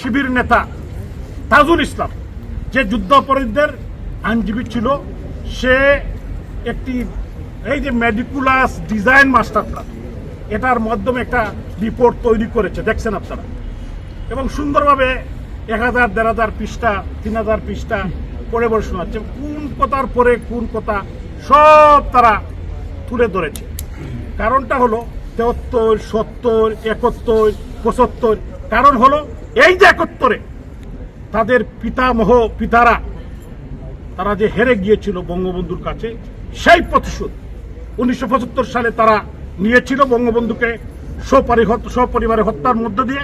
শিবির নেতা তাজুল ইসলাম, যে যুদ্ধাপরাধীদের আইনজীবী ছিল, সে একটি, এই যে মেডিকুলাস ডিজাইন মাস্টার প্ল্যান এটার মাধ্যমে একটা রিপোর্ট তৈরি করেছে, দেখছেন আপনারা। এবং সুন্দরভাবে এক হাজার, দেড় হাজার পৃষ্ঠা, তিন হাজার পৃষ্ঠা পড়ে পড়ে শোনাচ্ছে, কোন কথার পরে কোন কথা সব তারা তুলে ধরেছে। কারণটা হলো তেহত্তর, সত্তর, একাত্তর, পঁচাত্তর। কারণ হলো এই যে একাত্তরে, তাদের পিতামহ, পিতারা, তারা যে হেরে গিয়েছিল বঙ্গবন্ধুর কাছে, সেই প্রতিশোধ উনিশশো পঁচাত্তর সালে তারা নিয়েছিল বঙ্গবন্ধুকে সপরিহ- সপরিবারে হত্যার মধ্য দিয়ে।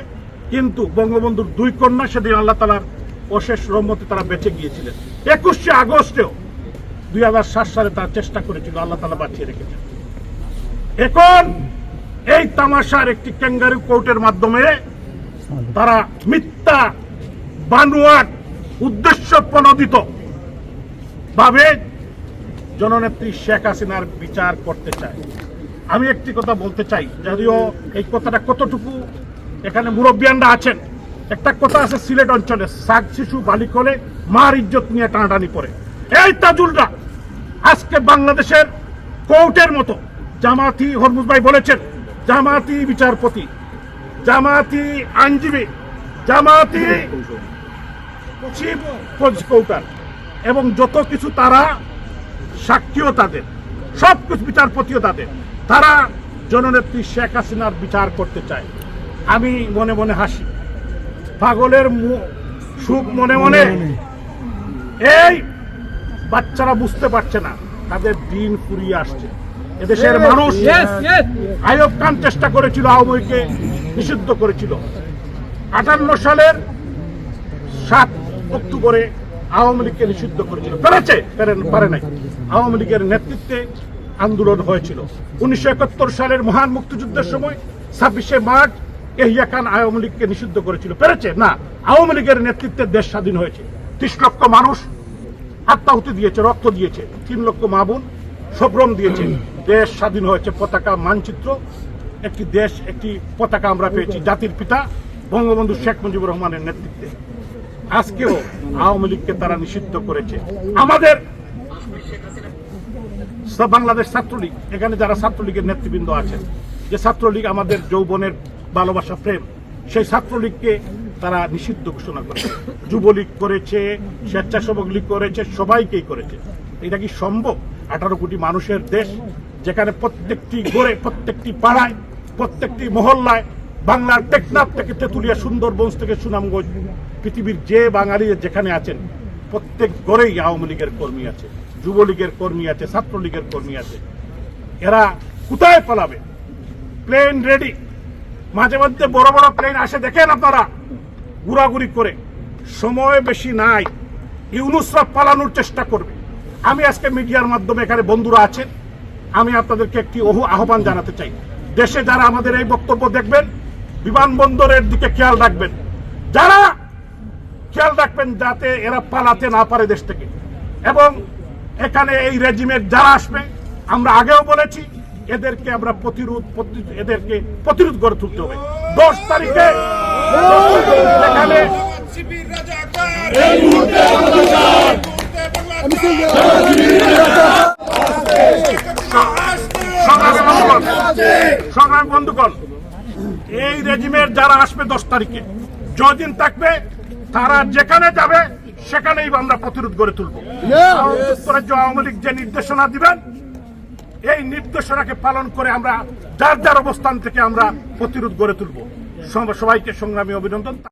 কিন্তু বঙ্গবন্ধুর দুই কন্যা, সেদিন আল্লাহ তালার অশেষ রহমতে তারা বেঁচে গিয়েছিলেন। একুশে আগস্টেও দুই হাজার সাত সালে তারা চেষ্টা করেছিল আল্লাহ তালা বাঁচিয়ে রেখেছেন। এখন এই তামাশার একটি ক্যাঙ্গারু কোর্টের মাধ্যমে তারা মিথ্যা, বানুয়াট, উদ্দেশ্য প্রণোদিত। ভাবে জননেত্রী শেখ হাসিনার বিচার করতে চায়। আমি একটি কথা বলতে চাই, যদিও এই কথাটা কতটুকু এখানে মুরব্বিয়ানরা আছেন। একটা কথা আছে সিলেট অঞ্চলে শাক শিশু বালিকলে মার ইজ্জত নিয়ে টানাটানি পড়ে এই তাজুলরা আজকে বাংলাদেশের কোর্টের মতো জামাতি হরমুজ ভাই বলেছেন জামাতি বিচারপতি জামাতি আইনজীবী, জামাতি প্রসিকিউটর এবং যত কিছু তারা সাক্ষীও তাদের, সব কিছু বিচারপতিও তাদের। তারা জননেত্রী শেখ হাসিনার বিচার করতে চায়। আমি মনে মনে হাসি। পাগলের সুখ মনে মনে। এই বাচ্চারা বুঝতে পারছে না, তাদের দিন ফুরিয়ে আসছে। এদেশের মানুষ আয়ব খান চেষ্টা করেছিল আওয়ামী লীগকে নিষিদ্ধ করেছিল। আটান্ন সালের সাত অক্টোবরে আওয়ামী লীগকে নিষিদ্ধ করেছিল। পেরেছে? পেরে- নাই। আওয়ামী লীগের নেতৃত্বে আন্দোলন হয়েছিল। উনিশশো একাত্তর সালের মহান মুক্তিযুদ্ধের সময় ছাব্বিশে মার্চ এহিয়া খান আওয়ামী লীগকে নিষিদ্ধ করেছিল। পেরেছে? না। আওয়ামী লীগের নেতৃত্বে দেশ স্বাধীন হয়েছে। ত্রিশ লক্ষ মানুষ আত্মাহুতি দিয়েছে রক্ত দিয়েছে। তিন লক্ষ মা বোন সভ্রম দিয়েছে। দেশ স্বাধীন হয়েছে পতাকা মানচিত্র। একটি দেশ, একটি পতাকা আমরা পেয়েছি জাতির পিতা বঙ্গবন্ধু শেখ মুজিবুর রহমানের নেতৃত্বে। আজকেও আওয়ামী লীগকে তারা নিষিদ্ধ করেছে। আমাদের বাংলাদেশ ছাত্রলীগ, এখানে যারা ছাত্রলীগের নেতৃবৃন্দ আছেন, যে ছাত্রলীগ আমাদের যৌবনের ভালোবাসা, প্রেম, সেই ছাত্রলীগকে তারা নিষিদ্ধ ঘোষণা করেছে। যুবলীগ করেছে, স্বেচ্ছাসেবক লীগ করেছে, সবাইকেই করেছে। এটা কি সম্ভব? আঠারো কোটি মানুষের দেশ যেখানে প্রত্যেকটি গড়ে প্রত্যেকটি পাড়ায়, প্রত্যেকটি মহল্লায় বাংলার টেকনাফ থেকে তেঁতুলিয়া সুন্দরবন থেকে সুনামগঞ্জ, পৃথিবীর যে বাঙালি যেখানে আছেন, প্রত্যেক গড়েই আওয়ামী লীগের কর্মী আছে, যুবলীগের কর্মী আছে, ছাত্রলীগের কর্মী আছে। এরা কোথায় পালাবে? Plane ready. মাঝে মধ্যে বড় বড় প্লেন আসে, দেখেন আপনারা? ঘুরাঘুরি করে। সময় বেশি নাই। ইউনুসরা পালানোর চেষ্টা করবে। আমি আজকে মিডিয়ার মাধ্যমে এখানে বন্ধুরা আছেন। আমি আপনাদেরকে একটি অহু আহ্বান জানাতে চাই। দেশে যারা আমাদের এই বক্তব্য দেখবেন বিমানবন্দরের দিকে খেয়াল রাখবেন। যারা খেয়াল রাখবেন যাতে এরা পালাতে না পারে দেশ থেকে। এবং এখানে এই রেজিমের যারা আসবে আমরা আগেও বলেছি এদেরকে আমরা প্রতিরোধ প্রতি- এদেরকে প্রতিরোধ করে তুলতে হবে। দশ তারিখে এখানে সংগ্রামী বন্ধুগণ সংগ্রামী বন্ধুগণ এই রেজিমের যারা আসবে দশ তারিখে যদিন থাকবে তারা যেখানে যাবে সেখানেই আমরা প্রতিরোধ গড়ে তুলবো। যুক্তরাজ্য আওয়ামী লীগ যে নির্দেশনা দিবেন এই নির্দেশনাকে পালন করে আমরা যার যার অবস্থান থেকে আমরা প্রতিরোধ গড়ে তুলবো। সবাইকে সংগ্রামী অভিনন্দন।